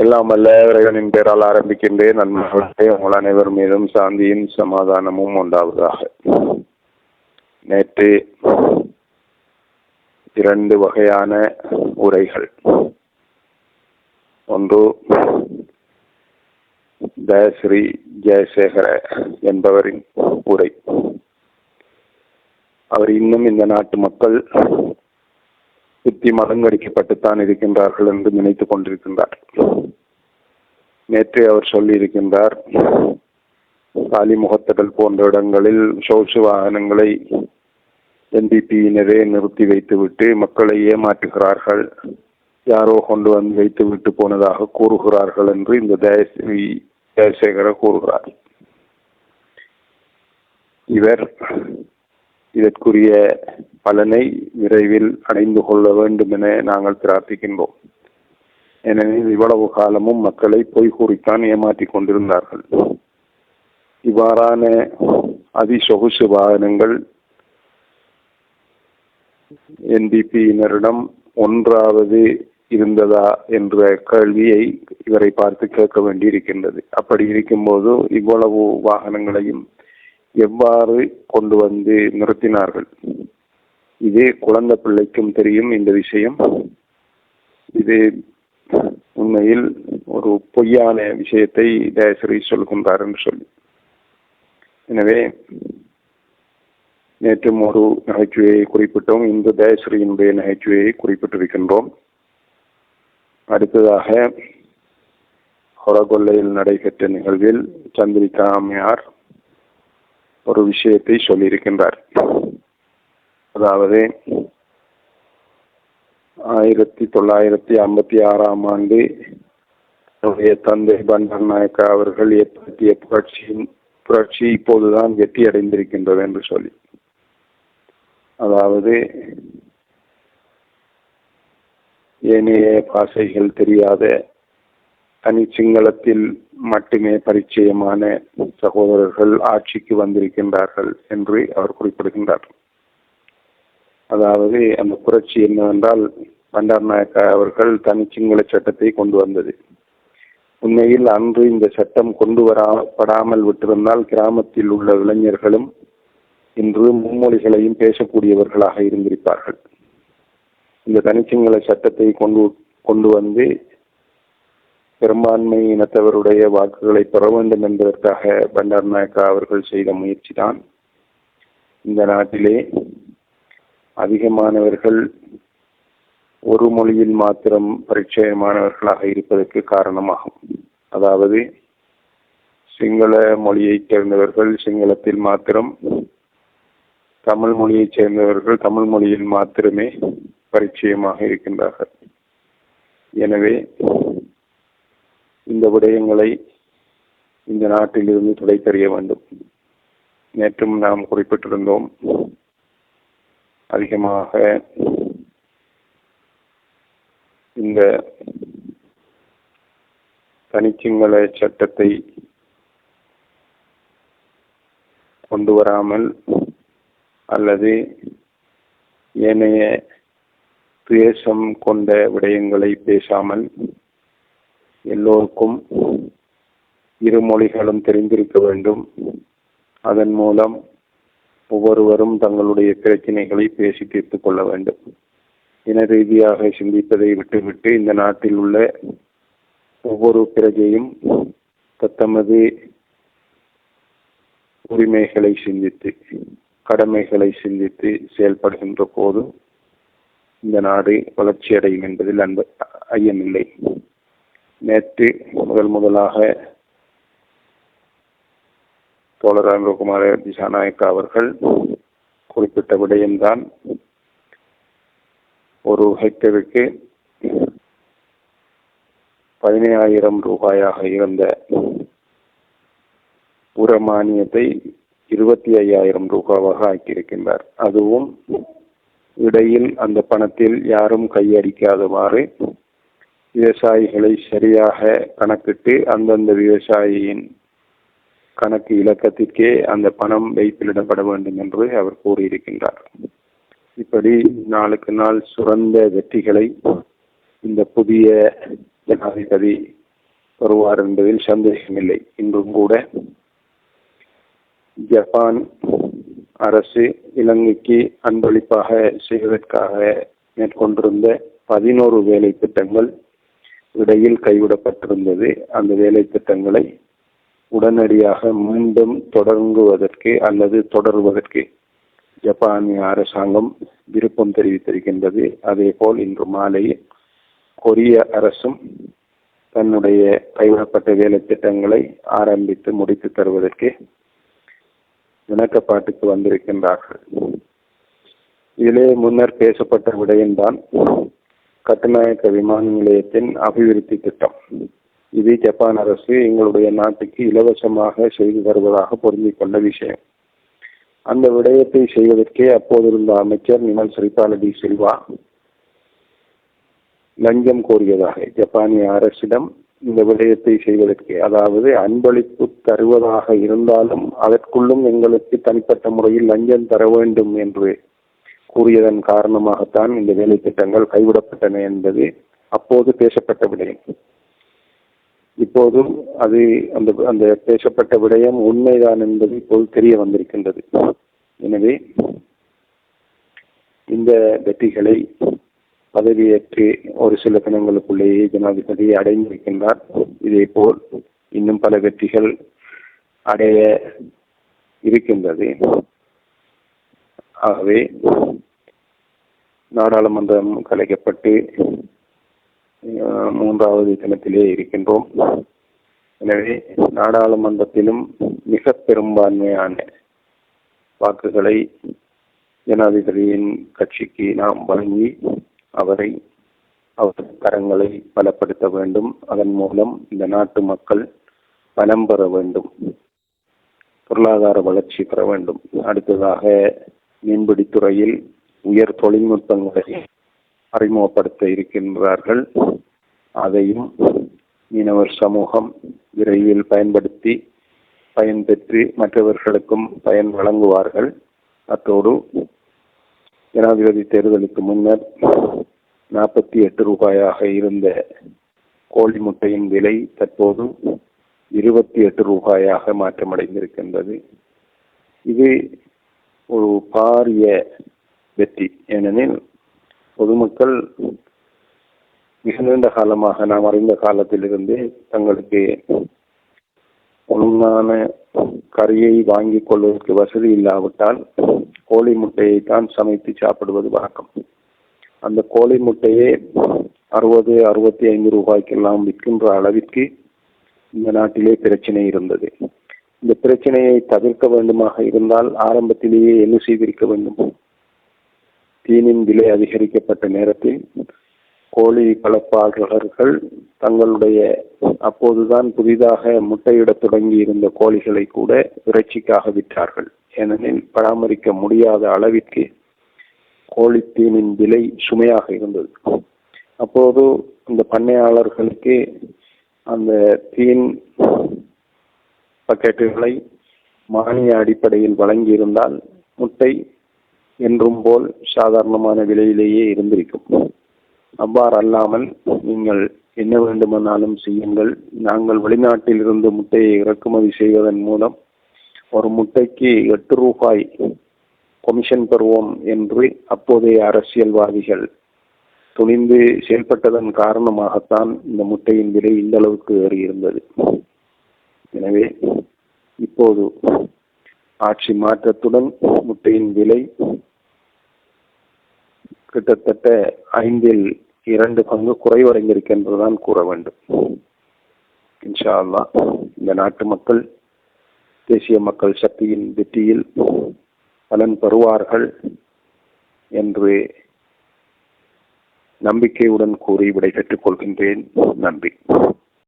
எல்லாம் அல்ல இறைவனின் பெயரால் ஆரம்பிக்கின்றேன். நன்மைகளே உங்கள் அனைவர் மீதும் சாந்தியும் சமாதானமும் உண்டாவதாக. நேற்று இரண்டு வகையான உரைகள். ஒன்று தயஸ்ரீ ஜெயசேகர என்பவரின் உரை. அவர் இன்னும் இந்த நாட்டு மக்கள் சுத்தி மலங்கடிக்கப்பட்டுத்தான் இருக்கின்றார்கள் என்று நினைத்துக் கொண்டிருக்கின்றார் நேற்று அவர் சொல்லியிருக்கின்றார் காலிமுகத்திடல் போன்ற இடங்களில் சோசு வாகனங்களை என்பிபியினரே நிறுத்தி வைத்துவிட்டு மக்களை ஏமாற்றுகிறார்கள். யாரோ கொண்டு வந்து வைத்து விட்டு போனதாக கூறுகிறார்கள் என்று இந்த தயசி ஜெயசேகர கூறுகிறார். இவர் இதற்குரிய பலனை விரைவில் அடைந்து கொள்ள வேண்டும் என நாங்கள் பிரார்த்திக்கின்றோம். ஏனெனில் இவ்வளவு காலமும் மக்களை பொய் கூறித்தான் ஏமாற்றிக் கொண்டிருந்தார்கள். இவ்வாறான அதிசொகுசு வாகனங்கள் என்பிபியினரிடம் ஒன்றாவது இருந்ததா என்ற கேள்வியை இவரை பார்த்து கேட்க வேண்டியிருக்கின்றது. அப்படி இருக்கும்போது இவ்வளவு வாகனங்களையும் எவ்வாறு கொண்டு வந்து நிறுத்தினார்கள்? இது குழந்தை பிள்ளைக்கும் தெரியும் இந்த விஷயம். இது உண்மையில் ஒரு பொய்யான விஷயத்தை தயசரி சொல்கின்றார் என்று சொல்லி. எனவே நேற்றும் ஒரு நகைச்சுவையை குறிப்பிட்டோம். இன்று தயஸ்ரீயினுடைய நகைச்சுவையை குறிப்பிட்டிருக்கின்றோம். அடுத்ததாக ஹொரகொல்லையில் நடைபெற்ற நிகழ்வில் சந்திரிகா அம்மையார் ஒரு விஷயத்தை சொல்லியிருக்கின்றார். அதாவது ஆயிரத்தி தொள்ளாயிரத்தி ஐம்பத்தி ஆறாம் ஆண்டு என்னுடைய தந்தை பண்டர் நாயக்கா அவர்கள் ஏற்படுத்திய புரட்சியின் புரட்சி இப்போதுதான் வெற்றி அடைந்திருக்கின்றது என்று சொல்லி. அதாவது ஏனைய பாசைகள் தெரியாத தனி சிங்களத்தில் மட்டுமே பரிச்சயமான சகோதரர்கள் ஆட்சிக்கு வந்திருக்கின்றார்கள் என்று அவர் குறிப்பிடுகின்றார். அதாவது அந்த புரட்சி என்னவென்றால் பண்டார் நாயக்கா அவர்கள் தனிச்சிங்கள சட்டத்தை கொண்டு வந்தது. உண்மையில் அன்று இந்த சட்டம் கொண்டு வரப்படாமல் விட்டிருந்தால் கிராமத்தில் உள்ள இளைஞர்களும் இன்று மும்மொழிகளையும் பேசக்கூடியவர்களாக இருந்திருப்பார்கள். இந்த தனிச்சிங்கள சட்டத்தை கொண்டு கொண்டு வந்து பெரும்பான்மை இனத்தவருடைய வாக்குகளை பெற வேண்டும் என்பதற்காக பண்டார் நாயக்கா அவர்கள் செய்த முயற்சி தான் இந்த நாட்டிலே அதிகமானவர்கள் ஒரு மொழியில் மாத்திரம் பரிச்சயமானவர்களாக இருப்பதற்கு காரணமாகும். அதாவது சிங்கள மொழியைச் சேர்ந்தவர்கள் சிங்களத்தில் மாத்திரம் தமிழ் மொழியைச் சேர்ந்தவர்கள் தமிழ் மொழியில் மாத்திரமே பரிச்சயமாக இருக்கின்றார்கள். எனவே இந்த விடயங்களை இந்த நாட்டிலிருந்து துடைத்தறிய வேண்டும். நேற்றும் நாம் குறிப்பிட்டிருந்தோம் அதிகமாக இந்த தனிச்சிங்கள சட்டத்தை கொண்டு வராமல் அல்லது ஏனைய துவேஷம் கொண்ட விடயங்களை பேசாமல் எல்லோருக்கும் இரு மொழிகளும் தெரிந்திருக்க வேண்டும். அதன் மூலம் ஒவ்வொருவரும் தங்களுடைய பிரச்சனைகளை பேசி தீர்த்து கொள்ள வேண்டும். இன ரீதியாக சிந்திப்பதை விட்டுவிட்டு இந்த நாட்டில் உள்ள ஒவ்வொரு பிரஜையும் தத்தமது உரிமைகளை சிந்தித்து கடமைகளை சிந்தித்து செயல்படுகின்ற போது இந்த நாடு வளர்ச்சி அடையும் என்பதில் அன்பு ஐயமில்லை. நேற்று முதல் முதலாக தோழர் அன்பகுமார திசாநாயக்கா அவர்கள் குறிப்பிட்ட விடயம்தான் ஒரு ஹெக்டருக்கு பதினேழாயிரம் ரூபாயாக இருந்த உர மானியத்தை இருபத்தி ஐயாயிரம் ரூபாவாக ஆக்கியிருக்கின்றார். அதுவும் இடையில் அந்த பணத்தில் யாரும் கையடிக்காதவாறு விவசாயிகளை சரியாக கணக்கிட்டு அந்தந்த விவசாயியின் கணக்கு இலக்கத்திற்கே அந்த பணம் வைப்பிலிடப்பட வேண்டும் என்று அவர் கூறியிருக்கின்றார். இப்படி நாளுக்கு நாள் சுரந்த வெற்றிகளை இந்த புதிய ஜனாதிபதி வருவார் என்பதில் சந்தேகமில்லை. இன்றும் கூட ஜப்பான் அரசு இலங்கைக்கு அன்பளிப்பாக செய்வதற்காக மேற்கொண்டிருந்த பதினோரு வேலை திட்டங்கள் இடையில் கைவிடப்பட்டிருந்தது. அந்த வேலை திட்டங்களை உடனடியாக மீண்டும் தொடங்குவதற்கு அல்லது தொடர்வதற்கு ஜப்பானிய அரசாங்கம் விருப்பம் தெரிவித்திருக்கின்றது. அதே போல் இன்று மாலை கொரிய அரசும் தன்னுடைய கைவிடப்பட்ட வேலை திட்டங்களை ஆரம்பித்து முடித்து தருவதற்கு இணக்கப்பாட்டுக்கு வந்திருக்கின்றார்கள். இதிலே முன்னர் பேசப்பட்ட விடயம்தான் கட்டுநாயக்க விமான நிலையத்தின் அபிவிருத்தி திட்டம். இது ஜப்பான் அரசு எங்களுடைய நாட்டுக்கு இலவசமாக செய்து தருவதாக பொருந்திக் கொண்ட விஷயம். அந்த விடயத்தை செய்வதற்கே அப்போதிருந்த அமைச்சர் நிமல் ஸ்ரீபாலடி சில்வா லஞ்சம் கோரியதாக ஜப்பானிய அரசிடம் இந்த விடயத்தை செய்வதற்கு அதாவது அன்பளிப்பு தருவதாக இருந்தாலும் அதற்குள்ளும் எங்களுக்கு தனிப்பட்ட முறையில் லஞ்சம் தர வேண்டும் என்று கூறியதன் காரணமாகத்தான் இந்த வேலை திட்டங்கள் கைவிடப்பட்டன என்பது அப்போது பேசப்பட்ட விடயம். இப்போதும் அது அந்த அந்த பேசப்பட்ட விடயம் உண்மைதான் என்பது இப்போது தெரிய வந்திருக்கின்றது. எனவே இந்த வெற்றிகளை பதவியேற்று ஒரு சில தினங்களுக்குள்ளேயே ஜனாதிபதி அடைந்திருக்கின்றார். இதே போல் இன்னும் பல வெற்றிகள் அடைய இருக்கின்றது. ஆகவே நாடாளுமன்றம் கலைக்கப்பட்டு மூன்றாவது தினத்திலே இருக்கின்றோம். எனவே நாடாளுமன்றத்திலும் மிக பெரும்பான்மையான வாக்குகளை ஜனாதிபதியின் கட்சிக்கு நாம் வழங்கி அவரை அவர் கரங்களை பலப்படுத்த வேண்டும். அதன் மூலம் இந்த நாட்டு மக்கள் பலம் பெற வேண்டும். பொருளாதார வளர்ச்சி பெற வேண்டும். அடுத்ததாக மீன்பிடித்துறையில் உயர் தொழில்நுட்பங்களை அறிமுகப்படுத்த இருக்கின்றார்கள். அதையும் மீனவர் சமூகம் விரைவில் பயன்படுத்தி பயன்பெற்று மற்றவர்களுக்கும் பயன் வழங்குவார்கள். அத்தோடு ஜனாதிபதி தேர்தலுக்கு முன்னர் நாற்பத்தி எட்டு ரூபாயாக இருந்த கோழி முட்டையின் விலை தற்போது இருபத்தி எட்டு ரூபாயாக மாற்றமடைந்திருக்கின்றது. இது ஒரு பாரிய வெற்றி. ஏனெனில் பொதுமக்கள் மிக நீண்ட காலமாக நாம் அறிந்த காலத்திலிருந்து தங்களுக்கு ஒழுங்கான கறியை வாங்கிக் கொள்வதற்கு வசதி இல்லாவிட்டால் கோழி முட்டையை தான் சமைத்து சாப்பிடுவது வழக்கம். அந்த கோழி முட்டையே அறுபது அறுபத்தி ஐந்து ரூபாய்க்கெல்லாம் விற்கின்ற அளவிற்கு இந்த நாட்டிலே பிரச்சனை இருந்தது. இந்த பிரச்சனையை தவிர்க்க வேண்டுமாக இருந்தால் ஆரம்பத்திலேயே என்ன செய்திருக்க வேண்டும்? தீனின் விலை அதிகரிக்கப்பட்ட நேரத்தில் கோழி வளர்ப்பாளர்கள் தங்களுடைய அப்போதுதான் புதிதாக முட்டையிடத் தொடங்கி இருந்த கோழிகளை கூட இறைச்சிக்காக விற்றார்கள். ஏனெனில் பராமரிக்க முடியாத அளவிற்கு கோழித்தீனின் விலை சுமையாக இருந்தது. அப்போது இந்த பண்ணையாளர்களுக்கு அந்த தீன் பக்கெட்டுகளை மானிய அடிப்படையில் வழங்கியிருந்தால் முட்டை என்றும் போல் சாதாரணமான விலையிலேயே இருந்திருக்கும். அவ்வாறு அல்லாமல் நீங்கள் என்ன வேண்டுமானாலும் செய்யுங்கள். நாங்கள் வெளிநாட்டில் இருந்து முட்டையை இறக்குமதி செய்வதன் மூலம் ஒரு முட்டைக்கு எட்டு ரூபாய் கொமிஷன் பெறுவோம் என்று அப்போதைய அரசியல்வாதிகள் துணிந்து செயல்பட்டதன் காரணமாகத்தான் இந்த முட்டையின் விலை இந்த அளவுக்கு ஏறியிருந்தது எனவே இப்போது ஆட்சி மாற்றத்துடன் முட்டையின் விலை கிட்டத்தட்ட ஐந்தில் இரண்டு பங்கு குறைவடைந்திருக்கின்றதுதான் கூற வேண்டும். இன்ஷா அல்லா இந்த நாட்டு மக்கள் தேசிய மக்கள் சக்தியின் வெற்றியில் பலன் பெறுவார்கள் என்று நம்பிக்கையுடன் கூறி விடை பெற்றுக் கொள்கின்றேன். நன்றி.